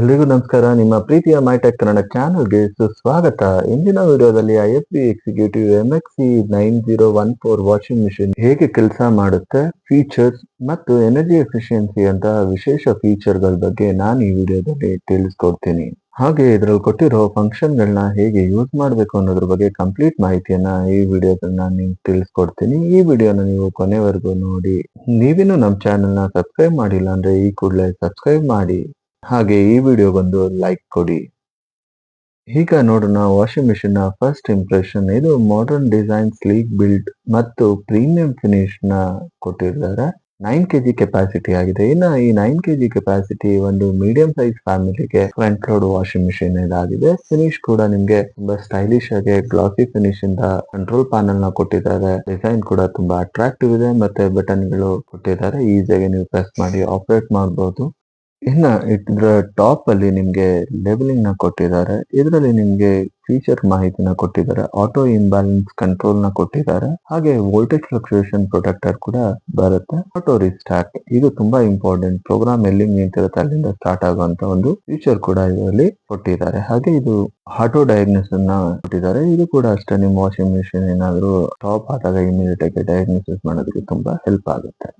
ಎಲ್ರಿಗೂ ನಮಸ್ಕಾರ. ನಿಮ್ಮ ಪ್ರೀತಿಯ ಮೈಟೆಕ್ ಕನ್ನಡ ಚಾನಲ್ಗೆ ಸುಸ್ವಾಗತ. ಇಂದಿನ ವಿಡಿಯೋದಲ್ಲಿ I F B executive M X C nine zero one four washing machine ಹೇಗೆ ಕೆಲಸ ಮಾಡುತ್ತೆ ಫೀಚರ್ಸ್ ಮತ್ತು ಎನರ್ಜಿ ಎಫಿಷಿಯನ್ಸಿ ಅಂತ ವಿಶೇಷ ಫೀಚರ್ಗಳ ಬಗ್ಗೆ ನಾನು ಈ ವಿಡಿಯೋದಲ್ಲಿ ತಿಳಿಸ್ಕೊಡ್ತೀನಿ. ಹಾಗೆ ಇದರಲ್ಲಿ ಕೊಟ್ಟಿರೋ ಫಂಕ್ಷನ್ ಗಳನ್ನ ಹೇಗೆ ಯೂಸ್ ಮಾಡಬೇಕು ಅನ್ನೋದ್ರ ಬಗ್ಗೆ ಕಂಪ್ಲೀಟ್ ಮಾಹಿತಿಯನ್ನ ಈ ವಿಡಿಯೋದಲ್ಲಿ ನಾನು ನಿಮ್ಗೆ ತಿಳಿಸ್ಕೊಡ್ತೀನಿ. ಈ ವಿಡಿಯೋನ ನೀವು ಕೊನೆವರೆಗೂ ನೋಡಿ. ನೀವಿನ್ನು ನಮ್ಮ ಚಾನೆಲ್ನ ಸಬ್ಸ್ಕ್ರೈಬ್ ಮಾಡಿಲ್ಲ ಅಂದ್ರೆ ಈ ಕೂಡಲೇ ಸಬ್ಸ್ಕ್ರೈಬ್ ಮಾಡಿ. ಹಾಗೆ ಈ ವಿಡಿಯೋ ಬಂದು ಲೈಕ್ ಕೊಡಿ. ಈಗ ನೋಡೋಣ ವಾಷಿಂಗ್ ಮಿಷಿನ್ನ ಫಸ್ಟ್ ಇಂಪ್ರೆಷನ್ ಇದು ಮಾಡರ್ನ್ ಡಿಸೈನ್ ಸ್ಲೀಕ್ ಬಿಲ್ಡ್ ಮತ್ತು ಪ್ರೀಮಿಯಂ ಫಿನಿಶ್ನ ಕೊಟ್ಟಿದ್ದಾರೆ. ನೈನ್ ಕೆಜಿ ಕೆಪಾಸಿಟಿ ಆಗಿದೆ. ಇನ್ನು ಈ ನೈನ್ ಕೆಜಿ ಕೆಪಾಸಿಟಿ ಒಂದು ಮೀಡಿಯಂ ಸೈಜ್ ಫ್ಯಾಮಿಲಿಗೆ ಫ್ರಂಟ್ ಲೋಡ್ ವಾಷಿಂಗ್ ಮಿಷಿನ್ ಇದಾಗಿದೆ. ಫಿನಿಶ್ ಕೂಡ ನಿಮ್ಗೆ ತುಂಬಾ ಸ್ಟೈಲಿಶ್ ಆಗಿ ಗ್ಲಾಸಿ ಫಿನಿಶ್ ಇಂದ ಕಂಟ್ರೋಲ್ ಪ್ಯಾನಲ್ನ ಕೊಟ್ಟಿದ್ದಾರೆ. ಡಿಸೈನ್ ಕೂಡ ತುಂಬಾ ಅಟ್ರಾಕ್ಟಿವ್ ಇದೆ. ಮತ್ತೆ ಬಟನ್ಗಳು ಕೊಟ್ಟಿದ್ದಾರೆ. ಈಸಿಯಾಗಿ ನೀವು ಪ್ರೆಸ್ ಮಾಡಿ ಆಪರೇಟ್ ಮಾಡಬಹುದು ಇನ್ನ ಇದ್ರ ಟಾಪ್ ಅಲ್ಲಿ ನಿಮ್ಗೆ ಲೆವೆಲಿಂಗ್ನ ಕೊಟ್ಟಿದ್ದಾರೆ. ಇದರಲ್ಲಿ ನಿಮ್ಗೆ ಫೀಚರ್ ಮಾಹಿತಿನ ಕೊಟ್ಟಿದ್ದಾರೆ. ಆಟೋ ಇಂಬ್ಯಾಲೆನ್ಸ್ ಕಂಟ್ರೋಲ್ನ ಕೊಟ್ಟಿದ್ದಾರೆ. ಹಾಗೆ ವೋಲ್ಟೇಜ್ ಫ್ಲಕ್ಚುಯೇಷನ್ ಪ್ರೊಟೆಕ್ಟರ್ ಕೂಡ ಬರುತ್ತೆ. ಆಟೋ ರಿಸ್ಟಾರ್ಟ್ ಇದು ತುಂಬಾ ಇಂಪಾರ್ಟೆಂಟ್ ಪ್ರೋಗ್ರಾಮ್ ಎಲ್ಲಿ ನಿಂತಿರುತ್ತೆ ಅಲ್ಲಿಂದ ಸ್ಟಾರ್ಟ್ ಆಗುವಂತ ಒಂದು ಫೀಚರ್ ಕೂಡ ಇದರಲ್ಲಿ ಕೊಟ್ಟಿದ್ದಾರೆ. ಹಾಗೆ ಇದು ಆಟೋ ಡಯಾಗ್ನೋಸ್ನ ಕೊಟ್ಟಿದ್ದಾರೆ. ಇದು ಕೂಡ ಅಷ್ಟೇ ನಿಮ್ಮ ವಾಷಿಂಗ್ ಮಿಷಿನ್ ಏನಾದ್ರು ಟಾಪ್ ಆದಾಗ ಇಮಿಡಿಯೇಟ್ ಆಗಿ ಡಯಾಗ್ನೋಸಿಸ್ ಮಾಡೋದಕ್ಕೆ ತುಂಬಾ ಹೆಲ್ಪ್ ಆಗುತ್ತೆ.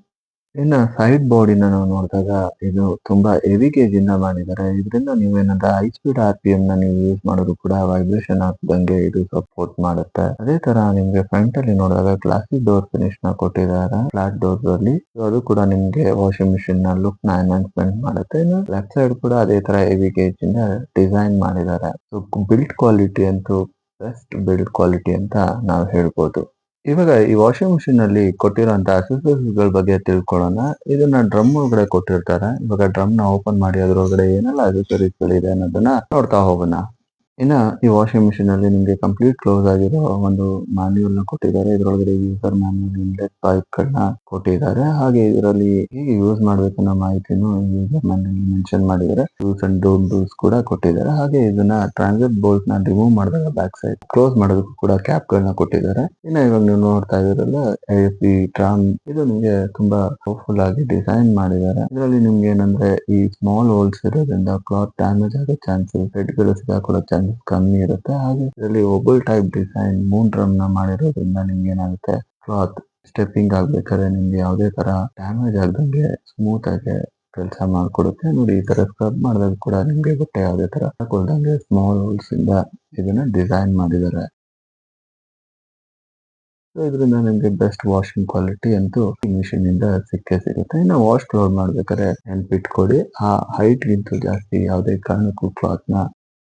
ಇನ್ನ ಸೈಡ್ ಬೋರ್ಡಿನ ನಾವು ನೋಡಿದಾಗ ಇದು ತುಂಬಾ ಹೆವಿ ಗೇಜ್ ಇಂದ ಮಾಡಿದ್ದಾರೆ. ಇದರಿಂದ ನೀವೇನಾದ್ರೆ high speed R P M ನ ನೀವು ಯೂಸ್ ಮಾಡೋದು ಕೂಡ ವೈಬ್ರೇಷನ್ ಆಗದಂಗೆ ಇದು ಸಪೋರ್ಟ್ ಮಾಡುತ್ತೆ. ಅದೇ ತರ ನಿಮ್ಗೆ ಫ್ರಂಟ್ ಅಲ್ಲಿ ನೋಡಿದಾಗ ಕ್ಲಾಸಿಕ್ ಡೋರ್ ಫಿನಿಶ್ನ ಕೊಟ್ಟಿದ್ದಾರೆ. ಫ್ಲಾಟ್ ಡೋರ್ಸ್ ಅಲ್ಲಿ ಅದು ಕೂಡ ನಿಮ್ಗೆ ವಾಷಿಂಗ್ ಮಿಷಿನ್ನ ಲುಕ್ನ ಎನ್ಹಾನ್ಸ್ಮೆಂಟ್ ಮಾಡುತ್ತೆ. ಇನ್ನು ಲೆಫ್ಟ್ ಸೈಡ್ ಕೂಡ ಅದೇ ತರ ಹೆವಿ ಗೇಜ್ ಇಂದ ಡಿಸೈನ್ ಮಾಡಿದ್ದಾರೆ. ಬಿಲ್ಡ್ ಕ್ವಾಲಿಟಿ ಅಂತೂ ಬೆಸ್ಟ್ ಬಿಲ್ಡ್ ಕ್ವಾಲಿಟಿ ಅಂತ ನಾವು ಹೇಳ್ಬೋದು. ಇವಾಗ ಈ ವಾಷಿಂಗ್ ಮಿಷಿನ್ ಅಲ್ಲಿ ಕೊಟ್ಟಿರುವಂತ ಅಸೆಸರೀಸ್ಗಳ ಬಗ್ಗೆ ತಿಳ್ಕೊಳ್ಳೋಣ. ಇದನ್ನ ಡ್ರಮ್ ಒಳಗಡೆ ಕೊಟ್ಟಿರ್ತಾರೆ. ಇವಾಗ ಡ್ರಮ್ನ ಓಪನ್ ಮಾಡಿ ಅದ್ರೊಳಗಡೆ ಏನೆಲ್ಲ ಅಸೆಸರೀಸ್ ಗಳಿದೆ ಅನ್ನೋದನ್ನ ನೋಡ್ತಾ ಹೋಗೋಣ. ಇನ್ನ ಈ ವಾಷಿಂಗ್ ಮಿಷಿನ್ ಅಲ್ಲಿ ನಿಮಗೆ ಕಂಪ್ಲೀಟ್ ಕ್ಲೋಸ್ ಆಗಿರೋ ಒಂದು ಮ್ಯಾನ್ಯುಯಲ್ನ ಕೊಟ್ಟಿದ್ದಾರೆ. ಇದರೊಳಗಡೆ ಯೂಸರ್ ಮ್ಯಾನ್ಯುಯಲ್ ಇನ್ಲೆಟ್ ಪೈಪ್ ಗಳನ್ನ ಕೊಟ್ಟಿದ್ದಾರೆ. ಹಾಗೆ ಇದರಲ್ಲಿ ಹೇಗೆ ಯೂಸ್ ಮಾಡಬೇಕು ಅನ್ನೋ ಮಾಹಿತಿನೂ ಯೂಸರ್ ಮ್ಯಾನ್ಯುಯಲ್ ಮೆನ್ಷನ್ ಮಾಡಿದ್ದಾರೆ. ಯೂಸ್ ಅಂಡ್ ಡೋಂಟ್ ಡೂಸ್ ಕೂಡ ಕೊಟ್ಟಿದ್ದಾರೆ. ಹಾಗೆ ಇದನ್ನ ಟ್ರಾನ್ಸಿಟ್ ಬೋಲ್ಟ್ನ ರಿಮೂವ್ ಮಾಡಿದಾಗ ಬ್ಯಾಕ್ ಸೈಡ್ ಕ್ಲೋಸ್ ಮಾಡೋದಕ್ಕೂ ಕೂಡ ಕ್ಯಾಪ್ ಗಳನ್ನ ಕೊಟ್ಟಿದ್ದಾರೆ. ಇನ್ನ ಇವಾಗ ನೀವು ನೋಡ್ತಾ ಇದ್ರಲ್ಲ ಈ ಟ್ರಾಮ್ ಇದು ನಿಮಗೆ ತುಂಬಾ ಪವರ್ಫುಲ್ ಆಗಿ ಡಿಸೈನ್ ಮಾಡಿದ್ದಾರೆ. ಇದರಲ್ಲಿ ನಿಮ್ಗೆ ಏನಂದ್ರೆ ಈ ಸ್ಮಾಲ್ ಹೋಲ್ಸ್ ಇರೋದ್ರಿಂದ ಕ್ಲಾತ್ ಡ್ಯಾಮೇಜ್ ಆಗೋ ಚಾನ್ಸ್ ಹೆಡ್ ಸಿಗಾಕೊಳ್ಳೋ ಸಿಗಾಕೊಳ್ಳೋ ಕಮ್ಮಿ ಇರುತ್ತೆ ಹಾಗೆ ಇದರಲ್ಲಿ ಒಬಲ್ ಟೈಪ್ ಡಿಸೈನ್ ಮೂನ್ ಡ್ರಮ್ನ ಮಾಡಿರೋದ್ರಿಂದ ನಿಮ್ಗೆ ಏನಾಗುತ್ತೆ? ಕ್ಲಾತ್ ಸ್ಟೆಪ್ಪಿಂಗ್ ಆಗ್ಬೇಕಾದ್ರೆ ನಿಮ್ಗೆ ಯಾವುದೇ ತರ ಡ್ಯಾಮೇಜ್ ಆಗದಂಗೆ ಸ್ಮೂತ್ ಆಗಿ ಕೆಲಸ ಮಾಡ್ಕೊಡುತ್ತೆ. ನೋಡಿ, ಈ ತರ ಸ್ಕ್ರಬ್ ಮಾಡಿದಾಗ ಕೂಡ ನಿಮ್ಗೆ ಬಟ್ಟೆ ಯಾವುದೇ ತರ ಹಾಕೊಳ್ದಂಗೆ ಸ್ಮಾಲ್ ಹೋಲ್ಸ್ ಇಂದ ಇದನ್ನ ಡಿಸೈನ್ ಮಾಡಿದ್ದಾರೆ. ಇದರಿಂದ ನಿಮ್ಗೆ ಬೆಸ್ಟ್ ವಾಷಿಂಗ್ ಕ್ವಾಲಿಟಿ ಅಂತೂ ಮಿಷಿನ್ ಇಂದ ಸಿಕ್ಕೇ ಸಿಗುತ್ತೆ. ಇನ್ನು ವಾಶ್ ಕ್ಲೋಡ್ ಮಾಡ್ಬೇಕಾದ್ರೆ ನೆನ್ಪಿಟ್ಕೊಡಿ ಆ ಹೈಟ್ ಗಿಂತ ಜಾಸ್ತಿ ಯಾವುದೇ ಕಾರಣಕ್ಕೂ ಕ್ಲಾತ್ನ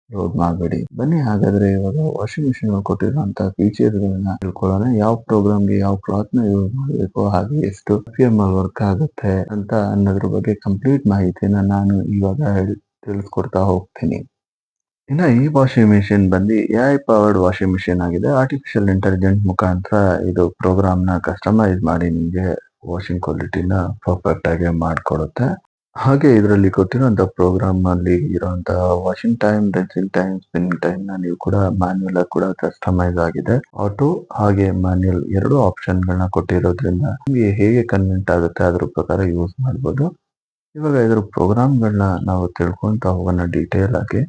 ಲೋಡ್ ಮಾಡಬೇಡಿ ಬನ್ನಿ, ಹಾಗಾದ್ರೆ ಇವಾಗ ವಾಷಿಂಗ್ ಮಿಷಿನ್ ಕೊಟ್ಟಿರುವಂತ ಫೀಚರ್ ಗಳನ್ನ ತಿಳ್ಕೊಳ್ಳೋಣ. ಯಾವ ಪ್ರೋಗ್ರಾಮ್ಗೆ ಯಾವ ಕ್ಲಾತ್ನ ಯೂಸ್ ಮಾಡಬೇಕು, ಹಾಗೆ ಎಷ್ಟು ಪಿ ಎಂ ಅಲ್ಲಿ ವರ್ಕ್ ಆಗುತ್ತೆ ಅಂತ ಅನ್ನೋದ್ರ ಬಗ್ಗೆ ಕಂಪ್ಲೀಟ್ ಮಾಹಿತಿನ ನಾನು ಇವಾಗ ಹೇಳಿ ತಿಳಿಸ್ಕೊಡ್ತಾ ಹೋಗ್ತೀನಿ. ಇನ್ನ ಈ ವಾಷಿಂಗ್ ಮಿಷಿನ್ ಬಂದು ಐ ಪವರ್ಡ್ ವಾಷಿಂಗ್ ಮಿಷಿನ್ ಆಗಿದೆ. ಆರ್ಟಿಫಿಷಿಯಲ್ ಇಂಟೆಲಿಜೆಂಟ್ ಮುಖಾಂತರ ಇದು ಪ್ರೋಗ್ರಾಮ್ನ ಕಸ್ಟಮೈಸ್ ಮಾಡಿ ನಿಮಗೆ ವಾಷಿಂಗ್ ಕ್ವಾಲಿಟಿನ ಪರ್ಫೆಕ್ಟ್ ಆಗಿ ಮಾಡ್ಕೊಡುತ್ತೆ. ಹಾಗೆ ಇದರಲ್ಲಿ ಕೊಟ್ಟಿರುವಂತ ಪ್ರೋಗ್ರಾಮ್ ಅಲ್ಲಿ ಇರುವಂತಹ washing time dressing time spinning ಟೈಮ್ನ ನೀವು ಕೂಡ ಮ್ಯಾನ್ಯುಯಲ್ ಕೂಡ ಕಸ್ಟಮೈಸ್ ಆಗಿದೆ. ಆಟೋ ಹಾಗೆ ಮ್ಯಾನ್ಯಲ್ ಎರಡು ಆಪ್ಷನ್ ಗಳನ್ನ ಕೊಟ್ಟಿರೋದ್ರಿಂದ ನಿಮಗೆ ಹೇಗೆ ಕನ್ವೆಂಟ್ ಆಗುತ್ತೆ ಅದ್ರ ಪ್ರಕಾರ ಯೂಸ್ ಮಾಡಬಹುದು ಇವಾಗ ಇದ್ರ ಪ್ರೋಗ್ರಾಮ್ ಗಳನ್ನ ನಾವು ತಿಳ್ಕೊಂತ ಹೋಗೋಣ ಡೀಟೇಲ್ ಆಗಿ.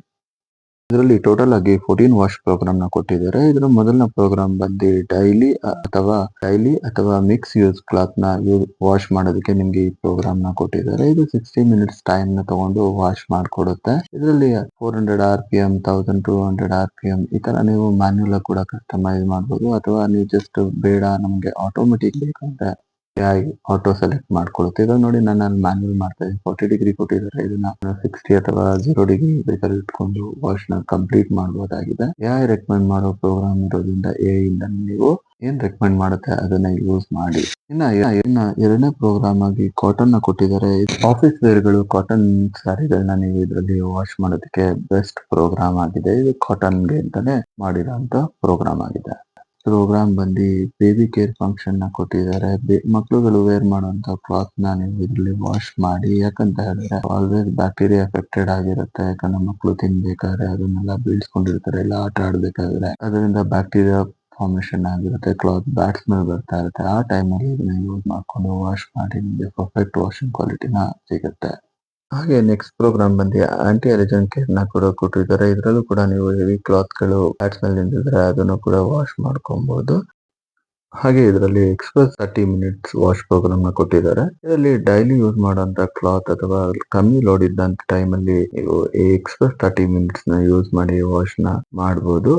ಇದರಲ್ಲಿ ಟೋಟಲ್ ಆಗಿ ಫೋರ್ಟೀನ್ ವಾಶ್ ಪ್ರೋಗ್ರಾಮ್ನ ಕೊಟ್ಟಿದ್ದಾರೆ. ಇದರ ಮೊದಲನ ಪ್ರೋಗ್ರಾಮ್ ಬಂದು ಡೈಲಿ ಅಥವಾ ಡೈಲಿ ಅಥವಾ ಮಿಕ್ಸ್ ಯೂಸ್ ಕ್ಲಾತ್ನ ವಾಶ್ ಮಾಡೋದಕ್ಕೆ ನಿಮ್ಗೆ ಈ ಪ್ರೋಗ್ರಾಮ್ನ ಕೊಟ್ಟಿದ್ದಾರೆ. ಇದು ಸಿಕ್ಸ್ಟಿ ಮಿನಿಟ್ಸ್ ಟೈಮ್ನ ತಗೊಂಡು ವಾಶ್ ಮಾಡಿಕೊಡುತ್ತೆ. ಇದರಲ್ಲಿ four hundred R P M thousand two hundred R P M ಈ ತರ ನೀವು ಮ್ಯಾನ್ಯುಲ್ ಕೂಡ ಕಸ್ಟಮೈಸ್ ಮಾಡಬಹುದು ಅಥವಾ ನೀವು ಜಸ್ಟ್ ಬೇಡ, ನಮ್ಗೆ ಆಟೋಮೆಟಿಕ್ ಬೇಕಂದ್ರೆ ಆಟೋ ಸೆಲೆಕ್ಟ್ ಮಾಡ್ಕೊಳ್ಳುತ್ತೆ ಇದನ್ನ ನೋಡಿ ನಾನು ಮ್ಯಾನ್ಯಲ್ ಮಾಡ್ತಾ ಇದ್ದೀನಿ. ಫಾರ್ಟಿ ಡಿಗ್ರಿ ಕೊಟ್ಟಿದ್ದಾರೆ. ಇದನ್ನ ಸಿಕ್ಸ್ಟಿ ಅಥವಾ ಜೀರೋ ಡಿಗ್ರಿ ಬೇಕಾದ್ರೆ ಇಟ್ಕೊಂಡು ವಾಶ್ನ ಕಂಪ್ಲೀಟ್ ಮಾಡಬಹುದಾಗಿದೆ ಎಐ ರೆಕಮೆಂಡ್ ಮಾಡೋ ಪ್ರೋಗ್ರಾಮ್ ಇರೋದ್ರಿಂದ ಎ ಇಂದ ನೀವು ಏನ್ ರೆಕಮೆಂಡ್ ಮಾಡುತ್ತೆ ಅದನ್ನ ಯೂಸ್ ಮಾಡಿ. ಇನ್ನ ಇನ್ನ ಎರಡನೇ ಪ್ರೋಗ್ರಾಮ್ ಆಗಿ ಕಾಟನ್ನ ಕೊಟ್ಟಿದ್ದಾರೆ. ಆಫೀಸ್ ವೇರ್ಗಳು ಕಾಟನ್ ಸ್ಯಾರಿಗಳನ್ನ ನೀವು ಇದರಲ್ಲಿ ವಾಶ್ ಮಾಡೋದಕ್ಕೆ ಬೆಸ್ಟ್ ಪ್ರೋಗ್ರಾಮ್ ಆಗಿದೆ. ಇದು ಕಾಟನ್ಗೆ ಅಂತಾನೆ ಮಾಡಿರೋ ಪ್ರೋಗ್ರಾಮ್ ಆಗಿದೆ. ಪ್ರೋಗ್ರಾಮ್ ಬಂದಿ ಬೇಬಿ ಕೇರ್ ಫಂಕ್ಷನ್ನ ಕೊಟ್ಟಿದ್ದಾರೆ. ಮಕ್ಕಳುಗಳು ವೇರ್ ಮಾಡುವಂತ ಕ್ಲಾತ್ನ ನೀವು ಇದರಲ್ಲಿ ವಾಶ್ ಮಾಡಿ, ಯಾಕಂತ ಹೇಳಿದ್ರೆ ಆಲ್ವೇಸ್ ಬ್ಯಾಕ್ಟೀರಿಯಾ ಎಫೆಕ್ಟೆಡ್ ಆಗಿರುತ್ತೆ. ಯಾಕಂದ್ರೆ ಮಕ್ಕಳು ತಿನ್ಬೇಕಾದ್ರೆ ಅದನ್ನೆಲ್ಲ ಬೀಳ್ಸ್ಕೊಂಡಿರ್ತಾರೆ, ಎಲ್ಲ ಆಟ ಆಡ್ಬೇಕಾದ್ರೆ. ಅದರಿಂದ ಬ್ಯಾಕ್ಟೀರಿಯಾ ಫಾರ್ಮೇಶನ್ ಆಗಿರುತ್ತೆ ಕ್ಲಾತ್ ಬ್ಯಾಟ್ ಮೇಲೆ ಬರ್ತಾ ಇರುತ್ತೆ. ಆ ಟೈಮಲ್ಲಿ ಇದನ್ನ ಯೂಸ್ ಮಾಡ್ಕೊಂಡು ವಾಶ್ ಮಾಡಿ, ನಿಮಗೆ ಪರ್ಫೆಕ್ಟ್ ವಾಷಿಂಗ್ ಕ್ವಾಲಿಟಿನ ಸಿಗುತ್ತೆ. ಹಾಗೆ ನೆಕ್ಸ್ಟ್ ಪ್ರೋಗ್ರಾಮ್ ಬಂದು ಆಂಟಿ ಅಲಿಜನ್ ಕೇರ್ನ ಕೂಡ ಕೊಟ್ಟಿದ್ದಾರೆ. ಇದರಲ್ಲೂ ಕೂಡ ನೀವು ಹೆವಿ ಕ್ಲಾತ್ಗಳು ಪ್ಯಾಟ್ಸ್ನಲ್ಲಿ ನಿಂತಿದ್ರೆ ಅದನ್ನು ಕೂಡ ವಾಶ್ ಮಾಡ್ಕೊಬಹುದು ಹಾಗೆ ಇದರಲ್ಲಿ ಎಕ್ಸ್ಪ್ರೆಸ್ ತರ್ಟಿ ಮಿನಿಟ್ಸ್ ವಾಶ್ ಪ್ರೋಗ್ರಾಮ್ನ ಕೊಟ್ಟಿದ್ದಾರೆ. ಇದರಲ್ಲಿ ಡೈಲಿ ಯೂಸ್ ಮಾಡುವಂತ ಕ್ಲಾತ್ ಅಥವಾ ಕಮ್ಮಿ ಲೋಡ್ ಇದ್ದಂತ ಟೈಮ್ ಅಲ್ಲಿ ನೀವು ಎಕ್ಸ್ಪ್ರೆಸ್ ತರ್ಟಿ ಮಿನಿಟ್ಸ್ನ ಯೂಸ್ ಮಾಡಿ ವಾಶ್ನ ಮಾಡಬಹುದು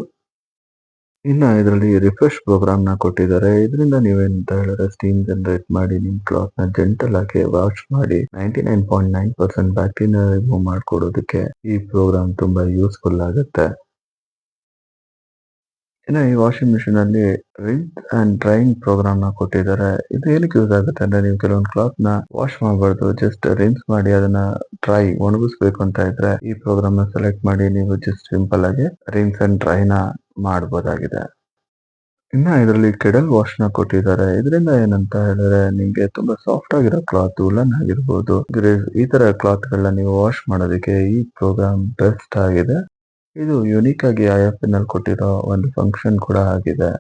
ಇನ್ನ ಇದರಲ್ಲಿ ರಿಫ್ರೆಶ್ ಪ್ರೋಗ್ರಾಮ್ನ ಕೊಟ್ಟಿದ್ದಾರೆ. ಇದರಿಂದ ನೀವೇನಂತ ಹೇಳಿದ್ರೆ ಸ್ಟೀಮ್ ಜನರೇಟ್ ಮಾಡಿ ನಿಮ್ಮ ನ ಜೆಂಟಲ್ ಆಗಿ ವಾಶ್ ಮಾಡಿ ninety nine point nine percent bacteria remove ಮಾಡ್ಕೊಡೋದಕ್ಕೆ ಈ ಪ್ರೋಗ್ರಾಮ್ ತುಂಬಾ ಯೂಸ್ಫುಲ್ ಆಗುತ್ತೆ. ಇನ್ನು ಈ ವಾಷಿಂಗ್ ಮಿಷಿನ್ ಅಲ್ಲಿ ರಿನ್ಸ್ ಅಂಡ್ ಡ್ರೈಯಿಂಗ್ ಪ್ರೋಗ್ರಾಮ್ನ ಕೊಟ್ಟಿದ್ದಾರೆ. ಇದು ಏನಕ್ಕೆ ಯೂಸ್ ಆಗುತ್ತೆ ಅಂದ್ರೆ ನೀವು ಕೆಲವೊಂದು ಕ್ಲಾತ್ನ ವಾಶ್ ಮಾಡಬಾರ್ದು ಜಸ್ಟ್ ರಿನ್ಸ್ ಮಾಡಿ ಅದನ್ನ ಡ್ರೈ ಒಣಗಿಸ್ಬೇಕು ಅಂತ ಇದ್ರೆ ಈ ಪ್ರೋಗ್ರಾಮ್ನ ಸೆಲೆಕ್ಟ್ ಮಾಡಿ ನೀವು ಜಸ್ಟ್ ಸಿಂಪಲ್ ಆಗಿ ರಿನ್ಸ್ ಅಂಡ್ ಡ್ರೈ ನ ಮಾಡಬಹುದಾಗಿದೆ ಇನ್ನ ಇದರಲ್ಲಿ ಕೆಡಲ್ ವಾಶ್ನ ಕೊಟ್ಟಿದ್ದಾರೆ. ಇದರಿಂದ ಏನಂತ ಹೇಳಿದ್ರೆ ನಿಮ್ಗೆ ತುಂಬಾ ಸಾಫ್ಟ್ ಆಗಿರೋ ಕ್ಲಾತ್ ಉಲನ್ ಆಗಿರ್ಬೋದು. ಈ ತರ ಕ್ಲಾತ್ ಗಳನ್ನ ನೀವು ವಾಶ್ ಮಾಡೋದಕ್ಕೆ ಈ ಪ್ರೋಗ್ರಾಮ್ ಬೆಸ್ಟ್ ಆಗಿದೆ. ಇದು ಯುನೀಕ್ ಆಗಿ ಐ ನಲ್ಲಿ ಕೊಟ್ಟಿರೋ ಒಂದು ಫಂಕ್ಷನ್ ಕೂಡ ಆಗಿದೆ.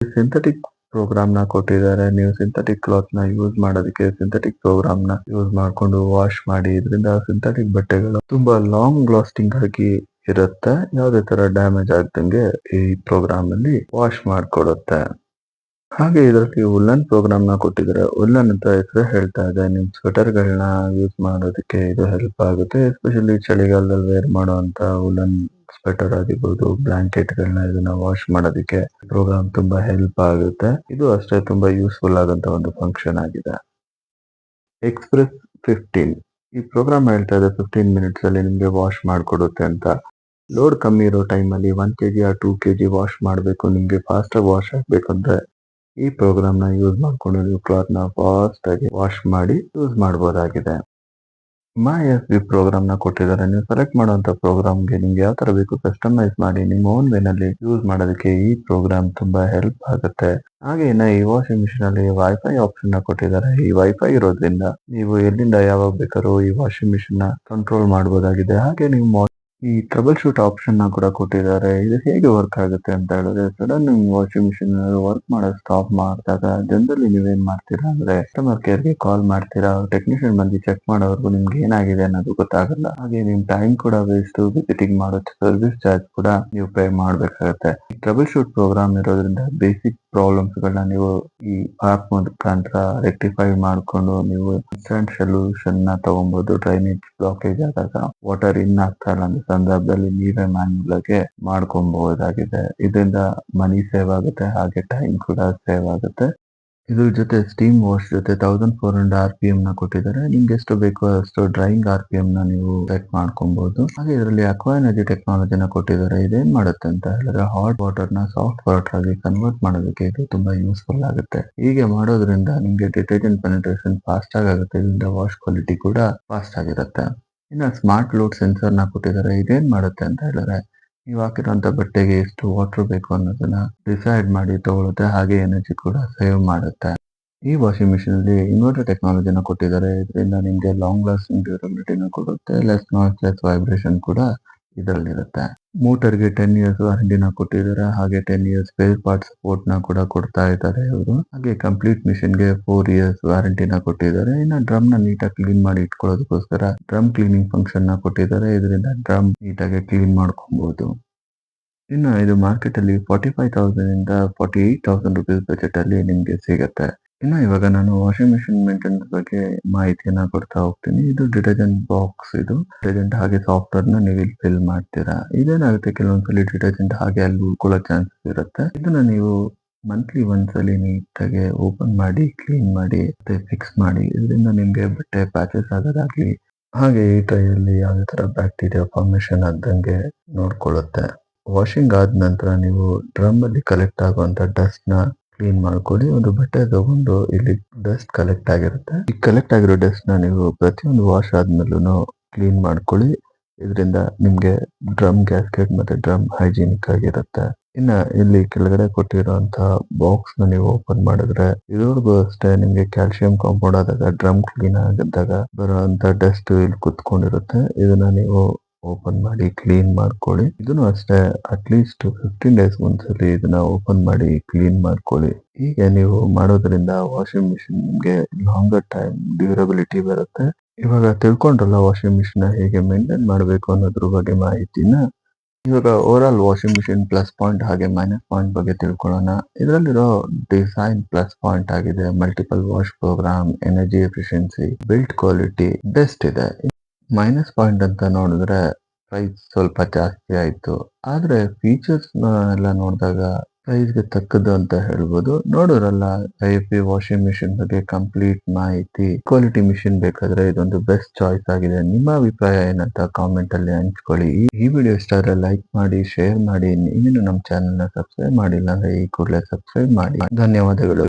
ಸಿಂಥೆಟಿಕ್ ಪ್ರೋಗ್ರಾಮ್ನ ಕೊಟ್ಟಿದ್ದಾರೆ. ನೀವು ಸಿಂಥೆಟಿಕ್ ಕ್ಲಾತ್ನ ಯೂಸ್ ಮಾಡೋದಕ್ಕೆ ಸಿಂಥೆಟಿಕ್ ಪ್ರೋಗ್ರಾಮ್ನ ಯೂಸ್ ಮಾಡಿಕೊಂಡು ವಾಶ್ ಮಾಡಿ. ಇದರಿಂದ ಸಿಂಥೆಟಿಕ್ ಬಟ್ಟೆಗಳು ತುಂಬಾ ಲಾಂಗ್ ಲಾಸ್ಟಿಂಗ್ ಆಗಿ ಇರುತ್ತೆ. ಯಾವುದೇ ತರ ಡ್ಯಾಮೇಜ್ ಆಗ್ದಂಗೆ ಈ ಪ್ರೋಗ್ರಾಮ್ ಅಲ್ಲಿ ವಾಶ್ ಮಾಡಿಕೊಡುತ್ತೆ. ಹಾಗೆ ಇದರಲ್ಲಿ ಉಲ್ಲನ್ ಪ್ರೋಗ್ರಾಮ್ನ ಕೊಟ್ಟಿದ್ದಾರೆ. ಉಲ್ಲನ್ ಅಂತ ಹೆಸರು ಹೇಳ್ತಾ ಇದೆ, ನಿಮ್ ಸ್ವೆಟರ್ ಗಳನ್ನ ಯೂಸ್ ಮಾಡೋದಕ್ಕೆ ಇದು ಹೆಲ್ಪ್ ಆಗುತ್ತೆ. ಎಸ್ಪೆಷಲಿ ಚಳಿಗಾಲದಲ್ಲಿ ವೇರ್ ಮಾಡುವಂತ ಉಲ್ಲನ್ ಸ್ವೆಟರ್ ಆಗಿರ್ಬೋದು ಬ್ಲಾಂಕೆಟ್ ಗಳನ್ನ ಇದನ್ನ ವಾಶ್ ಮಾಡೋದಕ್ಕೆ ಪ್ರೋಗ್ರಾಮ್ ತುಂಬಾ ಹೆಲ್ಪ್ ಆಗುತ್ತೆ. ಇದು ಅಷ್ಟೇ ತುಂಬಾ ಯೂಸ್ಫುಲ್ ಆದಂತ ಒಂದು ಫಂಕ್ಷನ್ ಆಗಿದೆ. ಎಕ್ಸ್ಪ್ರೆಸ್ ಫಿಫ್ಟೀನ್ ಈ ಪ್ರೋಗ್ರಾಮ್ ಹೇಳ್ತಾ ಇದೆ ಫಿಫ್ಟೀನ್ ಮಿನಿಟ್ಸ್ ಅಲ್ಲಿ ನಿಮ್ಗೆ ವಾಶ್ ಮಾಡಿಕೊಡುತ್ತೆ ಅಂತ. ಲೋಡ್ ಕಮ್ಮಿ ಇರೋ ಟೈಮ್ ಅಲ್ಲಿ ಕೆ ಕೆಜಿ ಆ ಟೂ ಕೆಜಿ ವಾಶ್ ಮಾಡಬೇಕು. ನಿಮಗೆ ಫಾಸ್ಟಾಗಿ ವಾಶ್ ಆಗಬೇಕಂದ್ರೆ ಈ ಪ್ರೋಗ್ರಾಮ್ನ ಯೂಸ್ ಮಾಡಿಕೊಂಡು ನೀವು ಕ್ಲಾತ್ನ ನ ಫಾಸ್ಟ್ ಆಗಿ ವಾಶ್ ಮಾಡಿ ಯೂಸ್ ಮಾಡಬಹುದಾಗಿದೆ ಮೈ ಎಸ್ ಬಿ ಪ್ರೋಗ್ರಾಮ್ನ ಕೊಟ್ಟಿದ್ದಾರೆ. ನೀವು ಸೆಲೆಕ್ಟ್ ಮಾಡುವಂಥ ಪ್ರೋಗ್ರಾಮ್ಗೆ ನಿಮ್ಗೆ ಯಾವ ತರ ಬೇಕು ಕಸ್ಟಮೈಸ್ ಮಾಡಿ ನಿಮ್ಮ ಓನ್ ವೇನಲ್ಲಿ ಯೂಸ್ ಮಾಡೋದಕ್ಕೆ ಈ ಪ್ರೋಗ್ರಾಮ್ ತುಂಬಾ ಹೆಲ್ಪ್ ಆಗುತ್ತೆ. ಹಾಗೆ ಇನ್ನ ಈ ವಾಷಿಂಗ್ ಮಿಷಿನ್ ಅಲ್ಲಿ ವೈಫೈ ಆಪ್ಷನ್ನ ಕೊಟ್ಟಿದ್ದಾರೆ. ಈ ವೈಫೈ ಇರೋದ್ರಿಂದ ನೀವು ಎಲ್ಲಿಂದ ಯಾವಾಗ ಬೇಕಾದ್ರೂ ಈ ವಾಷಿಂಗ್ ಮಿಷಿನ್ನ ಕಂಟ್ರೋಲ್ ಮಾಡಬಹುದಾಗಿದೆ ಹಾಗೆ ನೀವು ಈ ಟ್ರಬಲ್ ಶೂಟ್ ಆಪ್ಷನ್ ಕೂಡ ಕೊಟ್ಟಿದ್ದಾರೆ. ಇದು ಹೇಗೆ ವರ್ಕ್ ಆಗುತ್ತೆ ಅಂತ ಹೇಳಿದ್ರೆ ಸಡನ್ ನಿಮ್ಮ ವಾಷಿಂಗ್ ಮಿಷಿನ್ ವರ್ಕ್ ಮಾಡೋದು ಸ್ಟಾಪ್ ಮಾಡಿದಾಗ ಜನರಲ್ಲಿ ನೀವೇನ್ ಮಾಡ್ತೀರಾ ಅಂದ್ರೆ ಕಸ್ಟಮರ್ ಕೇರ್ಗೆ ಕಾಲ್ ಮಾಡ್ತೀರಾ ಟೆಕ್ನಿಷಿಯನ್ ಬಂದು ಚೆಕ್ ಮಾಡೋವರೆಗೂ ನಿಮ್ಗೆ ಏನಾಗಿದೆ ಅನ್ನೋದು ಗೊತ್ತಾಗಲ್ಲ. ಹಾಗೆ ನಿಮ್ ಟೈಮ್ ಕೂಡ ವೇಸ್ಟ್ ವಿಸಿಟಿಂಗ್ ಮಾಡೋ ಸರ್ವಿಸ್ ಚಾರ್ಜ್ ಕೂಡ ನೀವು ಪೇ ಮಾಡ್ಬೇಕಾಗತ್ತೆ. ಟ್ರಬಲ್ ಶೂಟ್ ಪ್ರೋಗ್ರಾಮ್ ಇರೋದ್ರಿಂದ ಬೇಸಿಕ್ ಪ್ರಾಬ್ಲಮ್ಸ್ ಗಳನ್ನ ನೀವು ಈ ಆಪ್ ಮುಖಾಂತರ ರೆಕ್ಟಿಫೈ ಮಾಡ್ಕೊಂಡು ನೀವು ಇನ್ಸ್ಟೆಂಟ್ ಸೊಲ್ಯೂಷನ್ನ ತಗೊಬಹುದು ಡ್ರೈನೇಜ್ ಬ್ಲಾಕೇಜ್ ಆದಾಗ ವಾಟರ್ ಇನ್ ಆಗ್ತಾ ಇಲ್ಲ ಸಂದರ್ಭದಲ್ಲಿ ನೀರೇ ಮ್ಯಾನ್ಯುಲ್ ಆಗಿ ಮಾಡ್ಕೊಬಹುದಾಗಿದೆ. ಇದರಿಂದ ಮನಿ ಸೇವ್ ಆಗುತ್ತೆ, ಹಾಗೆ ಟೈಮ್ ಕೂಡ ಸೇವ್ ಆಗುತ್ತೆ. ಇದ್ರ ಜೊತೆ ಸ್ಟೀಮ್ ವಾಶ್ ಜೊತೆ thousand four hundred R P M ನ ಕೊಟ್ಟಿದ್ದಾರೆ. ನಿಮ್ಗೆ ಎಷ್ಟು ಬೇಕೋ ಅಷ್ಟು ಡ್ರೈಯಿಂಗ್ ಆರ್ ಪಿ ಎಂ ನ ನೀವು ಸೆಟ್ ಮಾಡ್ಕೊಬಹುದು ಹಾಗೆ ಇದರಲ್ಲಿ ಅಕ್ವಾ ಎನರ್ಜಿ ಟೆಕ್ನಾಲಜಿನ ಕೊಟ್ಟಿದ್ದಾರೆ. ಇದೇನ್ ಮಾಡುತ್ತೆ ಅಂತ ಹೇಳಿದ್ರೆ ಹಾಟ್ ವಾಟರ್ನ ಸಾಫ್ಟ್ ವಾಟರ್ ಆಗಿ ಕನ್ವರ್ಟ್ ಮಾಡೋದಕ್ಕೆ ಇದು ತುಂಬಾ ಯೂಸ್ಫುಲ್ ಆಗುತ್ತೆ. ಹೀಗೆ ಮಾಡೋದ್ರಿಂದ ನಿಮ್ಗೆ ಡಿಟರ್ಜೆಂಟ್ ಪೆನಿಟ್ರೇಷನ್ ಫಾಸ್ಟ್ ಆಗಿ ಆಗುತ್ತೆ ಇದರಿಂದ ವಾಶ್ ಕ್ವಾಲಿಟಿ ಕೂಡ ಫಾಸ್ಟ್ ಆಗಿರುತ್ತೆ. ಇನ್ನ ಸ್ಮಾರ್ಟ್ ಲೋಡ್ ಸೆನ್ಸರ್ನ ಕೊಟ್ಟಿದ್ದಾರೆ. ಇದೇನ್ ಮಾಡುತ್ತೆ ಅಂತ ಹೇಳಿದ್ರೆ ನೀವು ಹಾಕಿರುವಂತ ಬಟ್ಟೆಗೆ ಎಷ್ಟು ವಾಟರ್ ಬೇಕು ಅನ್ನೋದನ್ನ ಡಿಸೈಡ್ ಮಾಡಿ ತಗೊಳುತ್ತೆ ಹಾಗೆ ಎನರ್ಜಿ ಕೂಡ ಸೇವ್ ಮಾಡುತ್ತೆ. ಈ ವಾಷಿಂಗ್ ಮಿಷಿನ್ ಅಲ್ಲಿ ಇನ್ವರ್ಟರ್ ಟೆಕ್ನಾಲಜಿನ ಕೊಟ್ಟಿದ್ದಾರೆ. ಇದರಿಂದ ನಿಮ್ಗೆ ಲಾಂಗ್ ಲಾಸ್ಟಿಂಗ್ ಡ್ಯೂರಬಿಲಿಟಿನ ಕೊಡುತ್ತೆ. ಲೆಸ್ ನಾಯ್ಸ್ ಲೆಸ್ ವೈಬ್ರೇಷನ್ ಕೂಡ ಇದರಲ್ಲಿರುತ್ತೆ. ಮೋಟರ್ಗೆ ಟೆನ್ ಇಯರ್ಸ್ ವಾರಂಟಿನ ಕೊಟ್ಟಿದ್ದಾರೆ. ಹಾಗೆ ಟೆನ್ ಇಯರ್ಸ್ ಸ್ಪೇರ್ ಪಾರ್ಟ್ ಸಪೋರ್ಟ್ನ ಕೂಡ ಕೊಡ್ತಾ ಇದ್ದಾರೆ ಇವರು. ಹಾಗೆ ಕಂಪ್ಲೀಟ್ ಮಿಷಿನ್ಗೆ ಫೋರ್ ಇಯರ್ಸ್ ವಾರಂಟಿನ ಕೊಟ್ಟಿದ್ದಾರೆ. ಇನ್ನು ಡ್ರಮ್ನ ನೀಟಾಗಿ ಕ್ಲೀನ್ ಮಾಡಿ ಇಟ್ಕೊಳ್ಳೋದಕ್ಕೋಸ್ಕರ ಡ್ರಮ್ ಕ್ಲೀನಿಂಗ್ ಫಂಕ್ಷನ್ನ ಕೊಟ್ಟಿದ್ದಾರೆ. ಇದರಿಂದ ಡ್ರಮ್ ನೀಟಾಗಿ ಕ್ಲೀನ್ ಮಾಡ್ಕೊಬಹುದು ಇನ್ನು ಇದು ಮಾರ್ಕೆಟ್ ಅಲ್ಲಿ ಫಾರ್ಟಿ ಫೈವ್ ತೌಸಂಡ್ ಇಂದ forty eight thousand rupees budget ಅಲ್ಲಿ ನಿಮ್ಗೆ ಸಿಗುತ್ತೆ. ಇನ್ನು ಇವಾಗ ನಾನು ವಾಷಿಂಗ್ ಮೆಷಿನ್ ಮೇಂಟೆನೆನ್ಸ್ ಬಗ್ಗೆ ಮಾಹಿತಿಯನ್ನ ಕೊಡ್ತಾ ಹೋಗ್ತೀನಿ. ಇದು ಡಿಟರ್ಜೆಂಟ್ ಬಾಕ್ಸ್ ಇದು. ಡಿಟರ್ಜೆಂಟ್ ಹಾಗೆ ಸಾಫ್ಟ್ವೇರ್ನ ನೀವು ಇಲ್ಲಿ ಫಿಲ್ ಮಾಡ್ತೀರಾ. ಇದೇನಾಗುತ್ತೆ? ಕೆಲವೊಂದ್ಸಲಿ ಡಿಟರ್ಜೆಂಟ್ ಹಾಗೆ ಅಲ್ಲಿ ಉಳ್ಕೊಳ್ಳೋ ಚಾನ್ಸಸ್ ಇರುತ್ತೆ. ಇದನ್ನ ನೀವು ಮಂತ್ಲಿ ಒಂದ್ಸಲಿ ನೀಟಾಗಿ ಓಪನ್ ಮಾಡಿ ಕ್ಲೀನ್ ಮಾಡಿ, ಮತ್ತೆ ಫಿಕ್ಸ್ ಮಾಡಿ. ಇದರಿಂದ ನಿಮ್ಗೆ ಬಟ್ಟೆ ಪ್ಯಾಚಸ್ ಆಗೋದಾಗ್ಲಿ, ಹಾಗೆ ಈ ಕೈಯಲ್ಲಿ ಯಾವುದೇ ತರ ಬ್ಯಾಕ್ಟೀರಿಯಾ ಫಾರ್ಮೇಶನ್ ಆಗದಂಗೆ ನೋಡ್ಕೊಳ್ಳುತ್ತೆ. ವಾಷಿಂಗ್ ಆದ ನಂತರ ನೀವು ಡ್ರಮ್ ಅಲ್ಲಿ ಕಲೆಕ್ಟ್ ಆಗುವಂತ ಡಸ್ಟ್ನ ಕ್ಲೀನ್ ಮಾಡ್ಕೊಳ್ಳಿ. ಒಂದು ಬಟ್ಟೆ ತಗೊಂಡು ಇಲ್ಲಿ ಡಸ್ಟ್ ಕಲೆಕ್ಟ್ ಆಗಿರುತ್ತೆ. ಈ ಕಲೆಕ್ಟ್ ಆಗಿರೋ ಡಸ್ಟ್ನ ನೀವು ಪ್ರತಿಯೊಂದು ವಾಶ್ ಆದ್ಮೇಲೂ ಕ್ಲೀನ್ ಮಾಡ್ಕೊಳ್ಳಿ. ಇದರಿಂದ ನಿಮ್ಗೆ ಡ್ರಮ್ ಗ್ಯಾಸ್ಕೆಟ್ ಮತ್ತೆ ಡ್ರಮ್ ಹೈಜಿನಿಕ್ ಆಗಿರುತ್ತೆ. ಇನ್ನ ಇಲ್ಲಿ ಕೆಳಗಡೆ ಕೊಟ್ಟಿರುವಂತಹ ಬಾಕ್ಸ್ನ ನೀವು ಓಪನ್ ಮಾಡಿದ್ರೆ ಇದ್ರೊಳಗೂ ಅಷ್ಟೇ ನಿಮ್ಗೆ ಕ್ಯಾಲ್ಸಿಯಂ ಕಾಂಪೌಂಡ್ ಆದಾಗ ಡ್ರಮ್ ಕ್ಲೀನ್ ಆಗಿದ್ದಾಗ ಬರುವಂತ ಡಸ್ಟ್ ಇಲ್ಲಿ ಕುತ್ಕೊಂಡಿರುತ್ತೆ. ಇದನ್ನ ನೀವು ಓಪನ್ ಮಾಡಿ, ಕ್ಲೀನ್ ಮಾಡ್ಕೊಳ್ಳಿ. ಇದನ್ನು ಅಷ್ಟೇ ಅಟ್ಲೀಸ್ಟ್ ಫಿಫ್ಟೀನ್ ಡೇಸ್ ಒಂದ್ಸಲಿ ಇದನ್ನ ಓಪನ್ ಮಾಡಿ, ಕ್ಲೀನ್ ಮಾಡ್ಕೊಳ್ಳಿ. ಹೀಗೆ ನೀವು ಮಾಡೋದ್ರಿಂದ ವಾಷಿಂಗ್ ಮಿಷಿನ್ ನಿಮ್ಗೆ ಲಾಂಗರ್ ಟೈಮ್ ಡ್ಯೂರಬಿಲಿಟಿ ಬರುತ್ತೆ. ಇವಾಗ ತಿಳ್ಕೊಂಡ್ರಲ್ಲ ವಾಷಿಂಗ್ ಮಿಷಿನ್ ಹೇಗೆ ಮೇಂಟೈನ್ ಮಾಡಬೇಕು ಅನ್ನೋದ್ರ ಬಗ್ಗೆ ಮಾಹಿತಿನ? ಇವಾಗ overall washing machine plus point ಹಾಗೆ ಮೈನಸ್ ಪಾಯಿಂಟ್ ಬಗ್ಗೆ ತಿಳ್ಕೊಳ್ಳೋಣ. ಇದರಲ್ಲಿರೋ ಡಿಸೈನ್ ಪ್ಲಸ್ ಪಾಯಿಂಟ್ ಆಗಿದೆ. Multiple wash program energy efficiency built quality best ಇದೆ. ಮೈನಸ್ ಪಾಯಿಂಟ್ ಅಂತ ನೋಡಿದ್ರೆ ಪ್ರೈಸ್ ಸ್ವಲ್ಪ ಜಾಸ್ತಿ ಆಯಿತು. ಆದ್ರೆ ಫೀಚರ್ಸ್ ಎಲ್ಲ ನೋಡಿದಾಗ ಪ್ರೈಸ್ಗೆ ತಕ್ಕದ್ದು ಅಂತ ಹೇಳ್ಬೋದು. ನೋಡೋರಲ್ಲ ಐ ಪಿ ವಾಷಿಂಗ್ ಮಿಷಿನ್ ಬಗ್ಗೆ ಕಂಪ್ಲೀಟ್ ಮಾಹಿತಿ. ಕ್ವಾಲಿಟಿ ಮಿಷಿನ್ ಬೇಕಾದ್ರೆ ಇದೊಂದು ಬೆಸ್ಟ್ ಚಾಯ್ಸ್ ಆಗಿದೆ. ನಿಮ್ಮ ಅಭಿಪ್ರಾಯ ಏನಂತ ಕಾಮೆಂಟ್ ಅಲ್ಲಿ ಹಂಚ್ಕೊಳ್ಳಿ. ಈ- ವಿಡಿಯೋ ಇಷ್ಟ ಆದ್ರೆ ಲೈಕ್ ಮಾಡಿ ಶೇರ್ ಮಾಡಿ. ನೀನು ನಮ್ಮ ಚಾನೆಲ್ನ ಸಬ್ಸ್ಕ್ರೈಬ್ ಮಾಡಿಲ್ಲ ಅಂದ್ರೆ ಈ ಕೂಡಲೇ ಸಬ್ಸ್ಕ್ರೈಬ್ ಮಾಡಿ. ಧನ್ಯವಾದಗಳು.